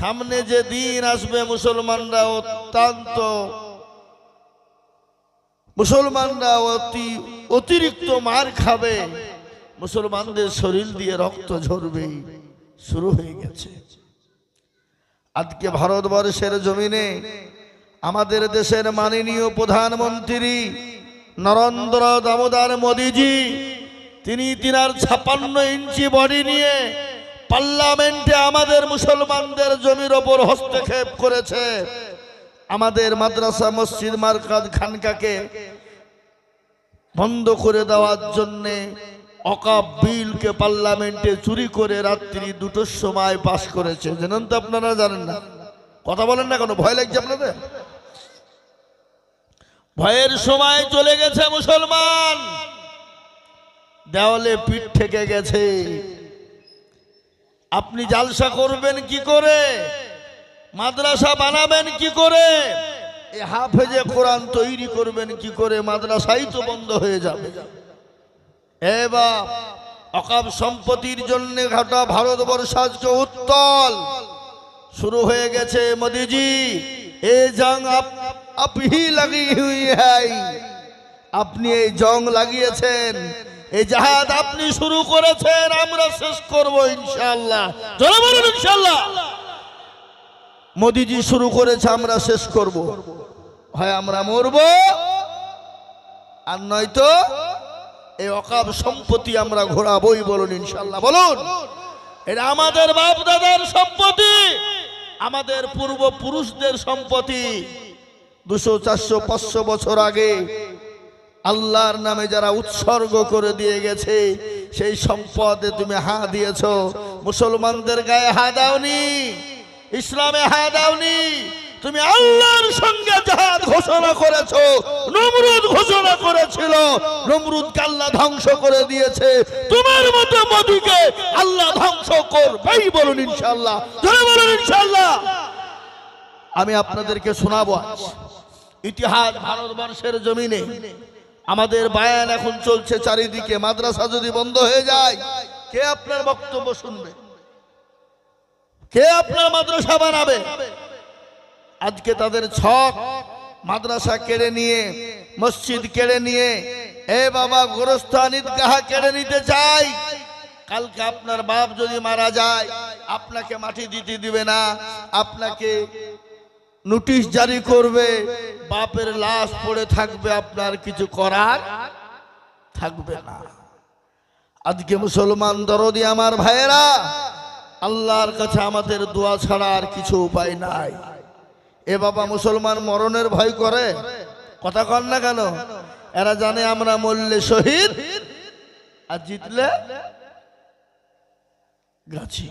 সামনে যে দিন আসবে মুসলমানরা অত্যন্ত, মুসলমানরা অতি অতিরিক্ত মার খাবে। মুসলমানদের শরীর দিয়ে রক্ত ঝরবে। শুরু হয়ে গেছে। আজকে ভারতবর্ষের জমিনে আমাদের দেশের মাননীয় প্রধানমন্ত্রী নরেন্দ্র দামোদর মোদীজি, তিনি তিনার ছাপান্ন ইঞ্চি বডি নিয়ে পার্লামেন্টে আমাদের মুসলমানদের জমির ওপর হস্তক্ষেপ করেছে। আমাদের মাদ্রাসা মসজিদ মার্কাজ খানকাকে বন্ধ করে দেওয়ার জন্যে অকাপ বিলকে পার্লামেন্টে চুরি করে রাত্রি দুটোর সময় পাশ করেছে। জানেন তো আপনারা, জানেন না? কথা বলেন না কেন? ভয় লাগছে আপনাদের? ভয়ের সময় চলে গেছে মুসলমান। দেওয়ালে পিঠ থেকে গেছে। আপনি জালসা করবেন কি করে? মাদ্রাসা বানাবেন কি করে? এ হাফেজে কোরআন তৈরি করবেন কি করে? মাদ্রাসাই তো বন্ধ হয়ে যাবে। এবার অকাব সম্পত্তির জন্য ঘাটা ভারতবর্ষ আজকে উত্তল। শুরু হয়ে গেছে মোদিজি, এ জং আপ, আপহি লাগি হুই হ্যাই আপনি এই জং লাগিয়েছেন এই জাহাজ আপনি শুরু করেছেন, আমরা শেষ করব ইনশাল্লাহ ইনশাআল্লাহ। মোদিজি শুরু করেছে, আমরা শেষ করব। হয় আমরা মরব, আর নয়তো এই অকাব সম্পত্তি আমরা ঘোরাবই বলুন ইনশাল্লাহ বলুন, এটা আমাদের বাপ দাদার সম্পত্তি, আমাদের পূর্বপুরুষদের সম্পত্তি। দুশো, চারশো, পাঁচশো বছর আগে আল্লাহর নামে যারা উৎসর্গ করে দিয়ে গেছে, সেই সম্পদে তুমি হা দিয়েছ। মুসলমানদের গায়ে হা দাওনি, ইসলামে হা দাওনি, তুমি আল্লাহর সঙ্গে জাহাদ ঘোষণা করেছ, নমরুদ ঘোষণা করেছিল নমরুদ আল্লাহ ধ্বংস করে দিয়েছে। তোমার মতো মোদিকে আল্লাহ ধ্বংস করবেই বলুন ইনশাআল্লাহ। জোরে বলুন ইনশাআল্লাহ। আমি আপনাদেরকে শোনাবো আজ। ইতিহাস ভারতবর্ষের জমিনে আমাদের বায়ান এখন চলছে চারিদিকে, মাদ্রাসা যদি বন্ধ হয়ে যায়, কে আপনার বক্তব্য শুনবে? কে আপনার মাদ্রাসা বানাবে? আজকে তাদের ছক, মাদ্রাসা কেড়ে নিয়ে, মসজিদ কেড়ে নিয়ে, এ বাবা গোরস্থান ঈদগাহ কেড়ে নিতে চাই। কালকে আপনার বাপ যদি মারা যায়, আপনাকে মাটি দিতে দিবে না, আপনাকে নোটিশ জারি করবে, বাপের লাশ পড়ে থাকবে, আপনার কিছু করার থাকবে না। আজকে মুসলমান দরদি আমার ভাইয়েরা, আল্লাহর কাছে আমাদের দোয়া ছাড়া আর কিছু উপায় নাই। এ বাবা মুসলমান মরণের ভয় করে, কথা কর না কেন? এরা জানে আমরা মরলে শহীদ, আর জিতলে গাছি।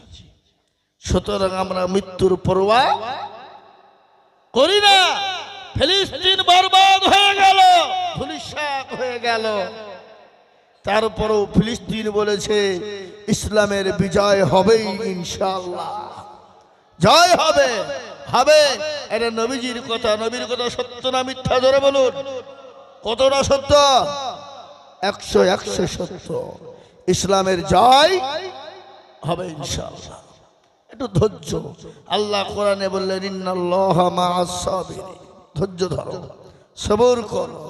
সুতরাং আমরা মৃত্যুর পরোয়া করি না ফিলিস্তিন বরবাদ হয়ে গেল। হয়ে গেল। তারপরও ফিলিস্তিন বলেছে, ইসলামের বিজয় হবেই ইনশাআল্লাহ। জয় হবে হবে। এটা নবীজির কথা, নবীর কথা সত্য না মিথ্যা ধরে বলুন। কতটা সত্য? একশো একশো সত্য। ইসলামের জয় হবে ইনশাআল্লাহ। একটু ধৈর্য। আল্লাহ কোরআনে বললেন ধৈর্য ধরো। সবর করো।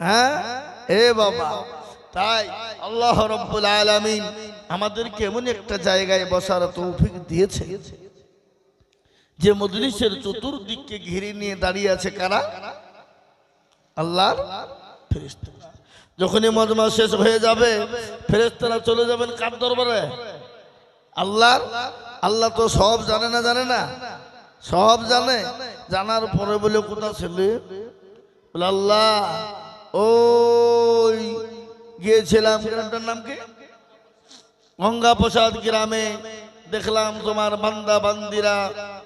হ্যাঁ? এ বাবা, তাই আল্লাহ রব্বুল আলামিন আমাদেরকে এমন একটা জায়গায় বসার তৌফিক দিয়েছে যে মজলিসের চতুর্দিককে ঘিরে নিয়ে দাঁড়িয়ে আছে কারা? আল্লাহর ফেরেশতা। যখনই মজমা শেষ হয়ে যাবে, ফেরেশতারা চলে যাবেন কার দরবারে? আল্লাহর আল্লাহ তো সব জানে না জানে না? সব জানে। জানার পরে বলে কোথা ছেলে? আল্লাহ, ওই গিয়েছিলাম গ্রামটার নাম কি? গঙ্গা প্রসাদ গ্রামে। দেখলাম তোমার বান্দা, বান্দিরা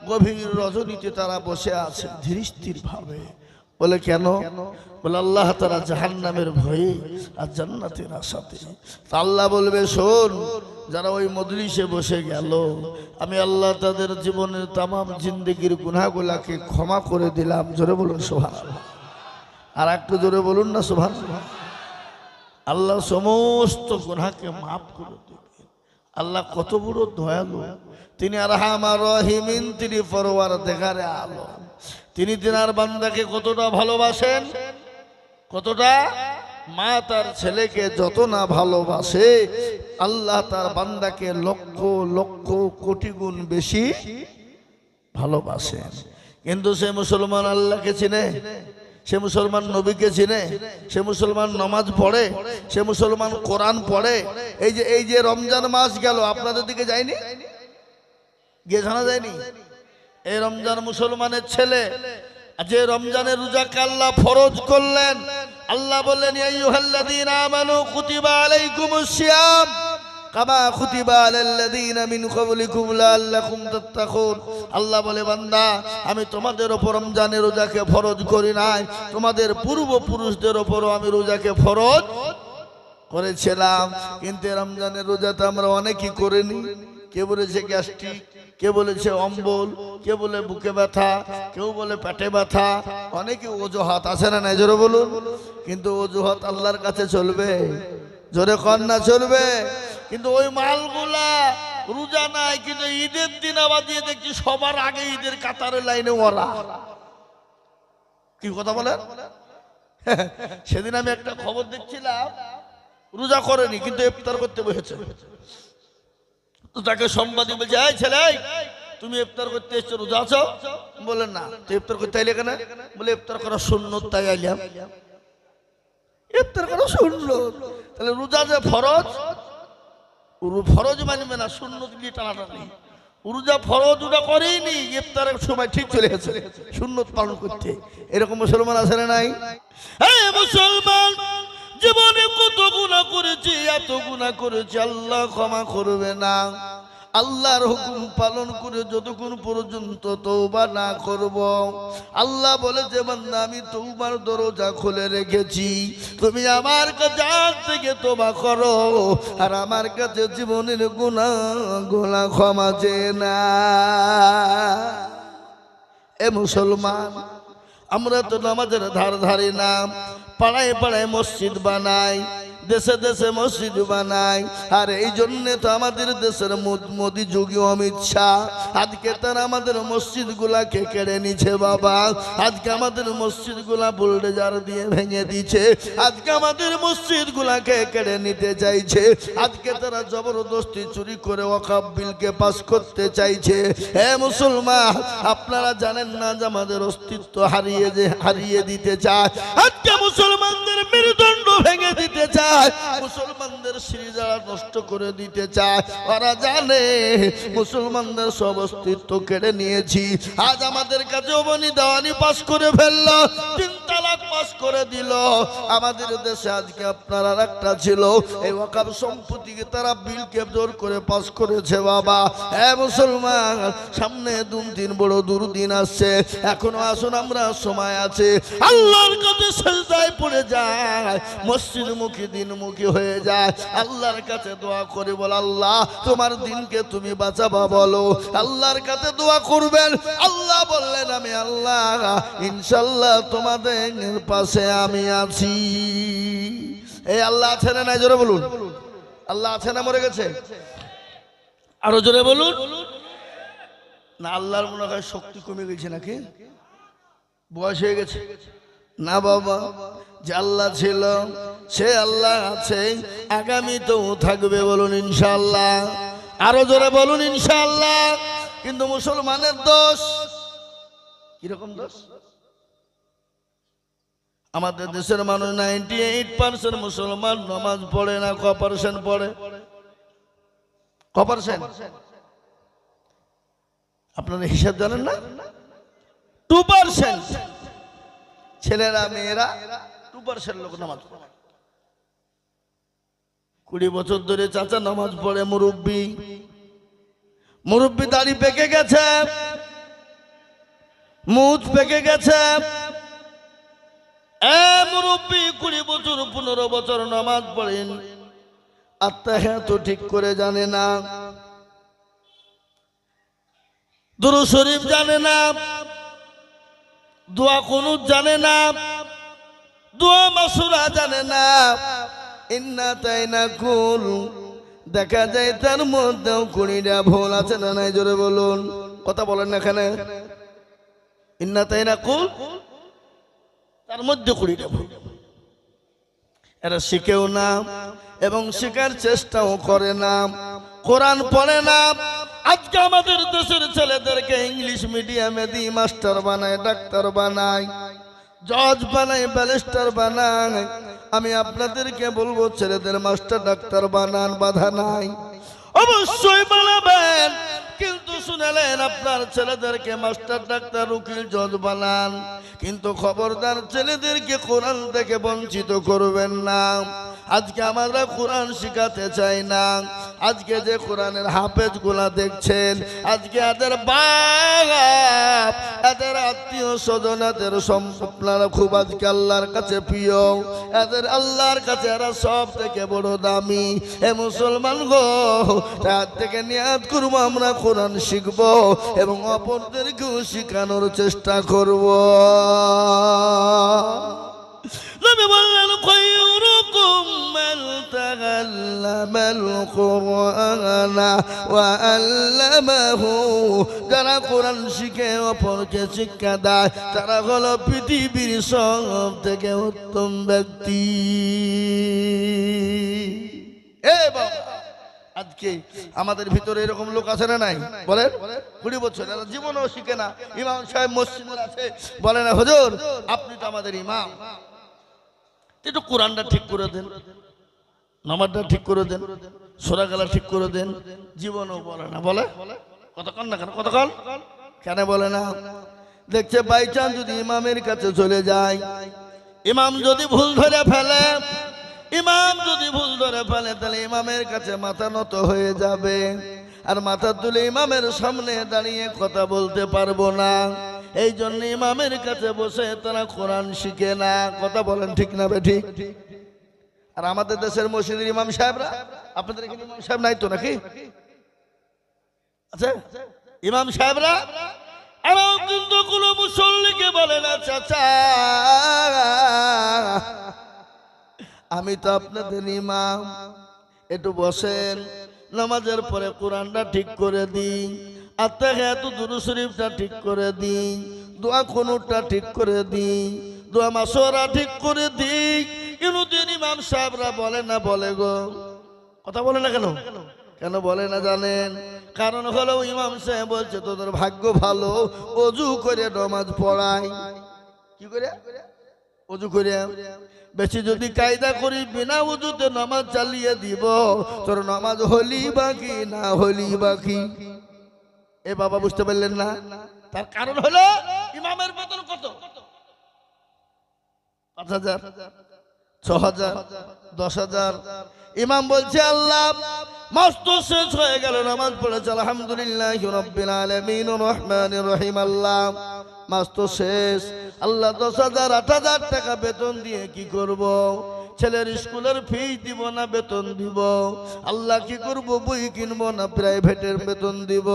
গভীর রজনীতে তারা বসে আছে ধীরস্থির ভাবে বলে কেন? বলে আল্লাহ তারা জাহান্নামের ভয়ে আর জান্নাতের আশাতে। আল্লাহ বলবে, শোন, যারা ওই মজলিসে বসে গেল, আমি আল্লাহ তাদের জীবনের তামাম জিন্দগির গুনাহগুলাকে ক্ষমা করে দিলাম। জোরে বলুন সোহান আর একটু জোরে বলুন না সোহান আল্লাহ সমস্ত গুনাহকে মাফ করে দেবে আল্লাহ কত বড় দয়ালু। তিনি আর হামার রহিমিন, তিনি পরোয়ার দেখারে আলো। তিনি তিনার বান্দাকে কতটা ভালোবাসেন? কতটা? মা তার ছেলেকে যত না ভালোবাসে, আল্লাহ তার বান্দাকে লক্ষ লক্ষ কোটি গুণ বেশি ভালোবাসেন। কিন্তু সে মুসলমান আল্লাহকে চিনে, সে মুসলমান নবীকে চিনে, সে মুসলমান নমাজ পড়ে, সে মুসলমান কোরআন পড়ে। এই যে এই যে রমজান মাস গেল, আপনাদের দিকে যায়নি? গিয়ে জানা যায়নি? এই রমজান মুসলমানের ছেলে যে রমজানের রোজাকে আল্লাহ ফরজ করলেন, আল্লাহ বললেন আইয়ুহাল্লাযীনা আমানু মিন তাত্তাকুন আল্লাহ বলে, বান্দা, আমি তোমাদের ওপর রমজানের রোজাকে ফরজ করি নাই, তোমাদের পূর্বপুরুষদের ওপরও আমি রোজাকে ফরজ করেছিলাম। কিন্তু রমজানের রোজাতে আমরা অনেকই করিনি। কে বলেছে গ্যাস্ট্রিক, কে বলেছে অম্বল, কে বলে বুকে ব্যথা, কেউ বলে পেটে ব্যথা, অনেকে অজুহাত আছে না নাই? জোরে বলুন। কিন্তু অজুহাত আল্লাহর কাছে চলবে। জোরে কন্যা চলবে। কিন্তু ওই মালগুলা রোজা নাই, কিন্তু ঈদের দিন আবার দিয়ে দেখছি সবার আগে ঈদের কাতারে লাইনে ওরা। কি কথা বলেন? সেদিন আমি একটা খবর দেখছিলাম, রোজা করেনি, কিন্তু ইফতার করতে বসেছে। তো তাকে সম্বাদিক বলছে, এই ছেলে তুমি ইফতার করতে এসছো, রোজা আছো? বলে না, তো ইফতার করতে আইলে কেন? বলে, ইফতার করা শূন্য তাই আইলাম। ইফতার করা শূন্য তাহলে রোজা যে ফরজ ফরজ মানবে না শূন্য দিয়ে টানাটানি? রোজা ফরজ ওটা করেইনি, ইফতারের সময় ঠিক চলে গেছে, সুন্নত পালন করতে। এরকম মুসলমান আছে না নাই? হ্যাঁ মুসলমান জীবনে কত গুণা করেছি, এত গুণা করেছি, আল্লাহ ক্ষমা করবে না। আল্লাহর হুকুম পালন করে যতক্ষণ পর্যন্ত তৌবা না করব, আল্লাহ বলে, যে বান্দা, আমি তৌবার দরজা খুলে রেখেছি। তুমি আমার কাছে আজ থেকে তোবা করো, আর আমার কাছে জীবনের গুণা গোলা ক্ষমা চেয়ে না। এ মুসলমান, আমরা তো নামাজের ধার ধারি না। পাড়ায় পাড়ায় মসজিদ বানাই দেশে দেশে মসজিদ বানাই। আর এই জন্যে তো আমাদের দেশের মোদ- যোগী অমিত শাহ। আজকে তারা আমাদের মসজিদ গুলাকে কেড়ে নিছে বাবা। আজকে আমাদের মসজিদগুলা বুলডেজার দিয়ে ভেঙে দিছে আজকে আমাদের মসজিদ গুলাকে কেড়ে নিতে চাইছে। আজকে তারা জবরদস্তি চুরি করে ওয়াকাব বিলকে পাস করতে চাইছে। হে মুসলমান, আপনারা জানেন না যে আমাদের অস্তিত্ব হারিয়ে যে হারিয়ে দিতে চায়? আজকে মুসলমানদের মেরুদণ্ড ভেঙে দিতে চায়। মুসলমানদের শ্রীজারা নষ্ট করে দিতে চায়, ওরা জানে মুসলমানদের সব অস্তিত্ব কেড়ে নিয়েছি। আজ আমাদের কাছে অবনি দেওয়ানি পাশ করে ফেলল। তিন তালাক পাস করে দিল। আমাদের দেশে আজকে আপনার আর একটা ছিল। এই ওয়াকাব সম্পত্তিকে তারা বিলকে জোর করে পাস করেছে, বাবা। হ্যাঁ মুসলমান, সামনে দুন তিন বড় দুর্দিন আসছে। এখনও আসুন, আমরা সময় আছে। আল্লাহর কাছে সেজদায় পড়ে যায়। মুখী দিনমুখী হয়ে যায়। আল্লাহর কাছে দোয়া করে বল, আল্লাহ, তোমার দিনকে তুমি বাঁচাবা বলো। আল্লাহর কাছে দোয়া করবেন। আল্লাহ বললেন, আমি আল্লাহ, ইনশাল্লাহ তোমাদের পাশে আমি আছি। এই আল্লাহ আছে না নাই? জোরে বলুন। আল্লাহ আছে না মরে গেছে? আরও জোরে বলুন। না, আল্লাহর মনে হয় শক্তি কমে গেছে নাকি? বয়স হয়ে গেছে। না বাবা, যে আল্লাহ ছিল, সে আল্লাহ আছে। আগামী তো থাকবে বলুন ইনশাল্লাহ আরও জোরে বলুন ইনশাল্লাহ কিন্তু মুসলমানের দোষ? কীরকম দোষ? আমাদের দেশের মানুষ নাইনটি এইট পার্সেন্ট মুসলমান, নমাজ পড়ে না ক পার্সেন্ট পড়ে। ক পার্সেন্ট আপনারা হিসাব জানেন না? টু পার্সেন্ট ছেলেরা, মেয়েরা টু পার্সেন্ট লোক নামাজ পড়ে। কুড়ি বছর ধরে চাচা নামাজ পড়ে, মুরব্বী। মুরব্বী দাড়ি পেকে গেছে। মুখ পেকে গেছে। মুরব্বী কুড়ি বছর, পনেরো বছর নামাজ পড়েন। আত্মা হ্যাঁ তো ঠিক করে জানে না। দুরু শরীফ জানে না। দোয়া কুনুত জানে না। দোয়া মাসুরা জানে না। ইন্না তাইনা কুল দেখা যায় তার মধ্যেও কুড়িটা ভুল আছে না নাই, জোরে বলুন। কথা বলেন না এখানে। ইন্না তাই না কুল তার মধ্যে কুড়িটা ভুল। এরা শিখেও না এবং শেখার চেষ্টাও করে না। কোরআন পড়ে না। আজকে আমাদের দেশের ছেলেদেরকে ইংলিশ মিডিয়ামে দিয়ে মাস্টার বানায়, ডাক্তার বানায়, জজ বানায়, ব্যারিস্টার বানায়। আমি আপনাদেরকে বলব, ছেলেদের মাস্টার, ডাক্তার বানান, বাধা নাই। অবশ্যই বানাবেন। কিন্তু শুনেলেন আপনার ছেলেদেরকে মাস্টার ডাক্তার, উকিল, জজ বানান। কিন্তু খবরদার ছেলেদেরকে কোরআন থেকে বঞ্চিত করবেন না। আজকে আমরা কোরআন শিখাতে চাই না। আজকে যে কোরআনের হাফেজগুলা দেখছেন, আজকে আদের বাপ এদের আত্মীয় স্বজন, এদের সম্পনারা খুব আজকে আল্লাহর কাছে প্রিয়। এদের আল্লাহর কাছে এরা সব থেকে বড় দামি। এ মুসলমান গো তার থেকে নিয়াদ করব, আমরা কোরআন শিখব এবং অপরদেরকেও শেখানোর চেষ্টা করব। নবী বললেন খৈরুকুম মান তাআল্লামাল কুরআনা ওয়া আল্লামাহু যারা কোরআন শিখে অপরকে শিক্ষা দেয়, তারা হলো পৃথিবীর সব থেকে উত্তম ব্যক্তি। এ বাবা, আজকে আমাদের ভিতরে এরকম লোক আছে না নাই? বলেন, কুড়ি বছর জীবনও শিখে না। ইমাম সাহেব মসজিদের আছে। বলে না, হুজুর, আপনি তো আমাদের ইমাম। একটু কোরআনটা ঠিক করে দেন, নামাজটা ঠিক করে দেন, সোরাগালা ঠিক করে দেন, জীবনও বলে না, বলে? কতক্ষণ না কেন? কতক্ষণ? কেন বলে না? দেখছে বাই চান্স যদি ইমামের কাছে চলে যায়, ইমাম যদি ভুল ধরে ফেলে, ইমাম যদি ভুল ধরে ফেলে, তাহলে ইমামের কাছে মাথা নত হয়ে যাবে। আর মাথা তুলে ইমামের সামনে দাঁড়িয়ে কথা বলতে পারব না। এই জন্য ইমামের কাছে বসে তারা কোরআন শিখে না। কথা বলেন ঠিক না বে ঠিক? আর আমাদের দেশের মসজিদের ইমাম সাহেবরা, আপনাদের এখানে ইমাম সাহেব নাই তো নাকি? আছে? ইমাম সাহেবরা? এরাও কিন্তু কোনো মুসল্লিকে বলে না, চাচা। আমি তো আপনাদের ইমাম। একটু বসেন, নামাজের পরে কোরআনটা ঠিক করে দিই আত্মাকে এত দুরু শরীফটা ঠিক করে দিই, দোয়া কোনটা ঠিক করে দিই, দোয়া মাসোরা ঠিক করে দিই। ইনুদ্দিন ইমাম সাহেবরা বলে না, বলে গো। কথা বলে না কেন? কেন বলে না জানেন? কারণ হলো ইমাম সাহেব বলছে, তোদের ভাগ্য ভালো, অজু করে নমাজ পড়াই। কি করে? অজু করে। বেশি যদি কায়দা করি, বিনা উজুতে নামাজ চালিয়ে দিব। তোর নামাজ হলি বাকি, না হলি বাকি। এ বাবা বুঝতে পারলেন না? তার কারণ হলো ইমামের বেতন কত? পাঁচ হাজার, ছ হাজার, দশ হাজার। ইমাম বলছে, আল্লাহ শেষ হয়ে গেল, নামাজ পড়েছে, আলহামদুলিল্লাহ রহমানির রহিম, আল্লাহ। মাস্ত শেষ। আল্লাহ দশ হাজার, আট হাজার টাকা বেতন দিয়ে কি করব। ছেলের স্কুলের ফি দিব না, বেতন দিব। আল্লাহ কি করব? বই কিনবো না, প্রাইভেটের বেতন দিব।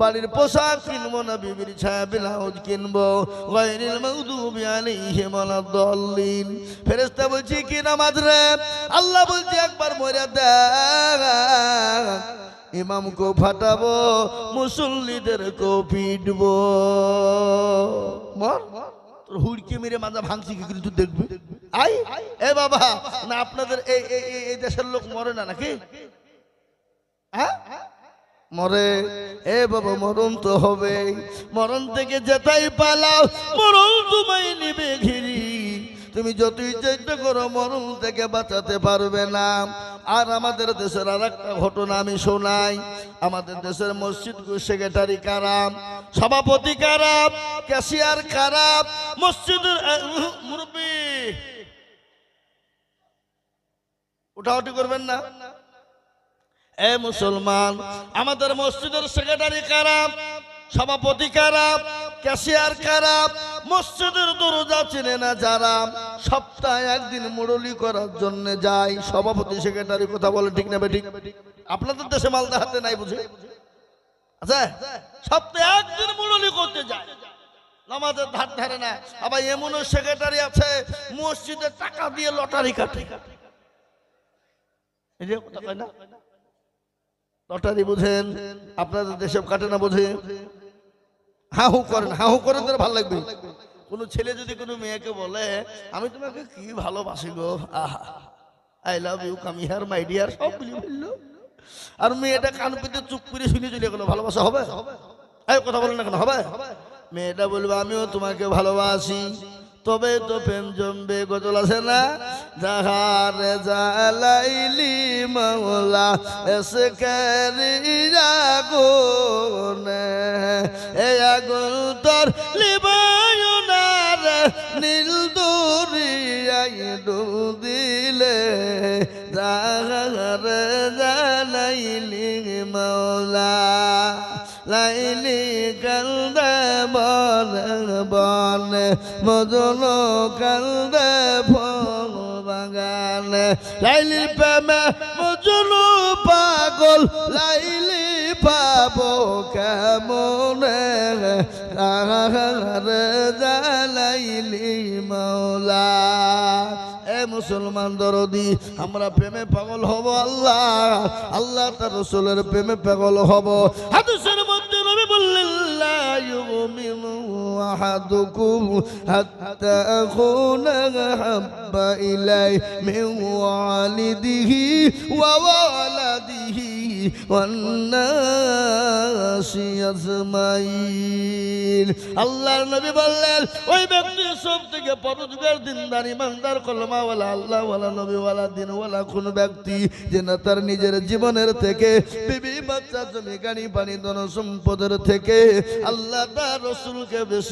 বাড়ির পোশাক কিনবো না, বিবির ছায়া ব্লাউজ কিনবো। গায়রিল মাগদুবি আলাইহিম ওয়ালাদ-দাল্লিন ফেরেশতা বলছি, কি নামাজ রে? আল্লাহ বলছি, একবার মরে দেখ। ইমামকে ফাটাবো মুসল্লিদেরকে পিটবো। মর। তোর হুড়কে মেরে মাজা ভাঙছি কি করে? তুই দেখবি? আই, এ বাবা, না, আপনাদের এই এই দেশের লোক মরে না নাকি? হ্যাঁ? মরে, এ বাবা, মরণ তো হবে মরণ থেকে যেতাই পালাও, মরণ তোমায় নিবে ঘিরি। তুমি যতই চেষ্টা করো, মরণ থেকে বাঁচাতে পারবে না। আর আমাদের দেশের আর একটা ঘটনা আমি শোনাই। আমাদের দেশের মসজিদ সেক্রেটারি কারাম, সভাপতি কারাম, ক্যাশিয়ার কারাম, মসজিদের মুরব্বী উঠাউটি করবেন না। এ মুসলমান, আমাদের মসজিদের সেক্রেটারি খারাপ সভাপতি খারাপ ক্যাশিয়ার খারাপ মসজিদের দরজা চেনে না যারা? সপ্তাহে একদিন মুরলি করার জন্য যায়। সভাপতি সেক্রেটারি কথা বলে ঠিক না ঠিক আপনাদের দেশে মালদা হাতে নাই বুঝে? আচ্ছা সপ্তাহে একদিন মুরলি করতে যায়। নামাজের ধার ধারে না। আবার এমনও সেক্রেটারি আছে, মসজিদে টাকা দিয়ে লটারি কাটে। এটা কথা কয় না? লটারি বুঝেন, আপনাদের দেশে কাটে না বোঝে? হাহু করেন হাহু করেন তার ভালো লাগবে। কোনো ছেলে যদি কোনো মেয়েকে বলে, আমি তোমাকে কি ভালোবাসি গো? আহা I love you come here my dear সব বলি ফেলল আর মেয়েটা কান পেতে চুপ করে শুনে চলে গেলো, ভালোবাসা হবে? এই কথা বলেন না কেন, হবে? মেয়েটা বলবে, আমিও তোমাকে ভালোবাসি। তবে তো প্রেম জমবে গজল আছে না? যাহারে জালাইলি মাওলা, এসে আগুনে। এই আগুন তোর লিবায়নার নীল দরিয়াই ডুব দিলে যাহারে জালাইলি মাওলা। লাইলি কান্দে বনে বনে মজনু কান্দে ফল বাগানে। লাইলি প্রেমে মজনু পাগল, লাইলি পাবো কেমনে? রে জালাইলি মাওলা? এ মুসলমান দরদি, আমরা প্রেমে পাগল হব আল্লাহ। আল্লাহ তার রসুলের প্রেমে পাগল হব। হাদিসের meu আহাদুকুম হাত্তা আকুনা হাব্বা ইলাই মিন ওয়ালিদিহি ওয়া ওয়ালাদিহি ওয়ান আল্লাহর নবী বললেন, ওই ব্যক্তি সব থেকে পরজগার দিনদার, ইমানদার, কলমাওয়ালা, আল্লাহওয়ালা, নবীওয়ালা, দিনওয়ালা কোন ব্যক্তি, যে না তার নিজের জীবনের থেকে বিবি বাচ্চা, জমি, গাড়ি পানি ধন সম্পদের থেকে আল্লাহ তার রসুলকে বেশি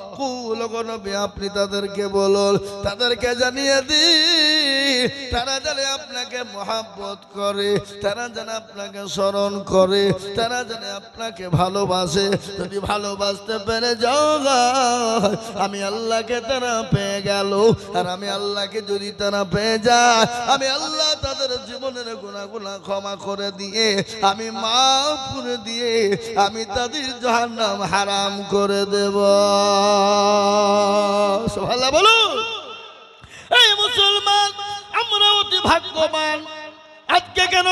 গো নবী, আপনি তাদেরকে বলুন, তাদেরকে জানিয়ে দি তারা জানে আপনাকে মহাব্বত করে, তারা জানে আপনাকে স্মরণ করে, তারা জানে আপনাকে ভালোবাসে। যদি ভালোবাসতে পেরে যাও আমি আল্লাহকে তারা পেয়ে গেল, আর আমি আল্লাহকে যদি তারা পেয়ে যায়, আমি আল্লাহ তাদের জীবনের গুণা গুণা ক্ষমা করে দিয়ে, আমি মাফ করে দিয়ে, আমি তাদের জাহান্নাম হারাম করে দেব। বলো মুসলমান, আমরা আজকে কেন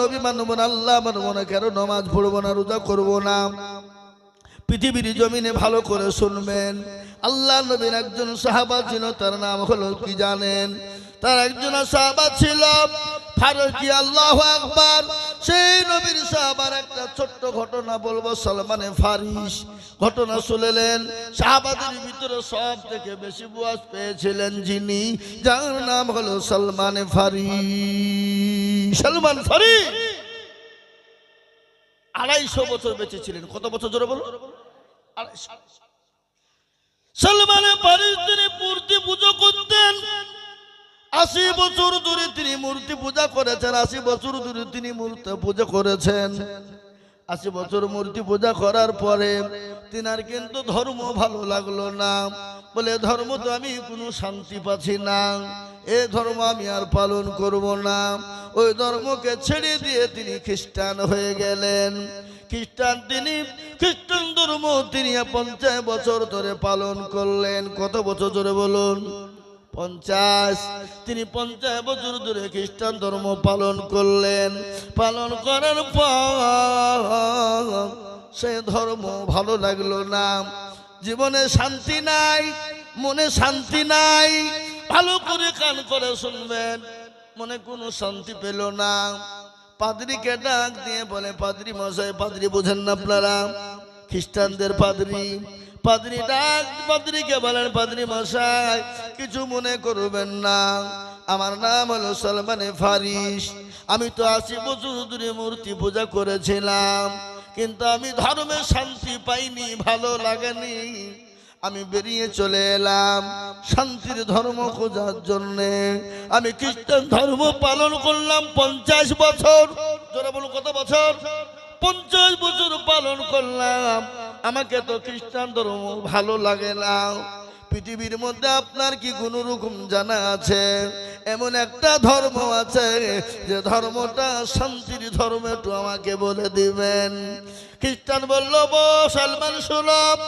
নবী আল্লাহ কেন না করব না? পৃথিবীর জমিনে ভালো করে শুনবেন। আল্লাহ নবীর একজন সাহাবা ছিল, তার নাম হলো কি জানেন? তার একজন সাহাবা ছিল ফারুকি, আল্লাহ আকবার। সেই নবীর সাহাবার একটা ছোট্ট ঘটনা বলব, সলমানে ফারিস ঘটনা শুনলেন। সাহাবাদের ভিতরে সব থেকে বেশি বয়স পেয়েছিলেন যিনি, যার নাম হলো সলমানে ফারিস। সলমান ফারিস! আড়াইশো বছর বেঁচে ছিলেন। কত বছর জোরে বলো। সলমানে ফারিস তিনি মূর্তি পুজো করতেন আশি বছর ধরে তিনি মূর্তি পূজা করেছেন, আশি বছর ধরে তিনি মূর্তি পূজা করেছেন। আশি বছর মূর্তি পূজা করার পরে তিনার কিন্তু ধর্ম ভালো লাগল না। বলে, ধর্ম তো আমি কোনো শান্তি পাচ্ছি না। এ ধর্ম আমি আর পালন করব না। ওই ধর্মকে ছেড়ে দিয়ে তিনি খ্রিস্টান হয়ে গেলেন। খ্রিস্টান তিনি, খ্রিস্টান ধর্ম তিনি পঞ্চাশ বছর ধরে পালন করলেন। কত বছর ধরে বলুন? পঞ্চাশ। তিনি পঞ্চাশ বছর ধরে খ্রিস্টান ধর্ম পালন করলেন। পালন করার পর সে ধর্ম ভালো লাগল না। জীবনে শান্তি নাই, মনে শান্তি নাই। ভালো করে কান করে শুনবেন, মনে কোনো শান্তি পেল না। পাদ্রিকে ডাক দিয়ে বলে, পাদ্রি মশাই পাদ্রি বোঝেন না আপনারা। খ্রিস্টানদের পাদ্রি পাদ্রি ডাক পাদ্রিকে বলেন, পাদ্রি মশাই, কিছু মনে করবেন না। আমার নাম হলো সলমানে ফারিস। আমি তো আশি বছর ধরে মূর্তি পূজা করেছিলাম, কিন্তু আমি ধর্মে শান্তি পাইনি, ভালো লাগেনি। আমি বেরিয়ে চলে এলাম শান্তির ধর্ম খোঁজার জন্যে। আমি খ্রিস্টান ধর্ম পালন করলাম পঞ্চাশ বছর। জোরে বলুন, কত বছর? পঞ্চাশ বছর পালন করলাম। আমাকে তো খ্রিস্টান ধর্ম ভালো লাগে না। পৃথিবীর মধ্যে আপনার কি কোন রকম জানা আছে? এমন একটা ধর্ম আছে যে ধর্মটা শান্তির ধর্ম একটু আমাকে বলে দিবেন। খ্রিস্টান বলল বো সালমান সুলভ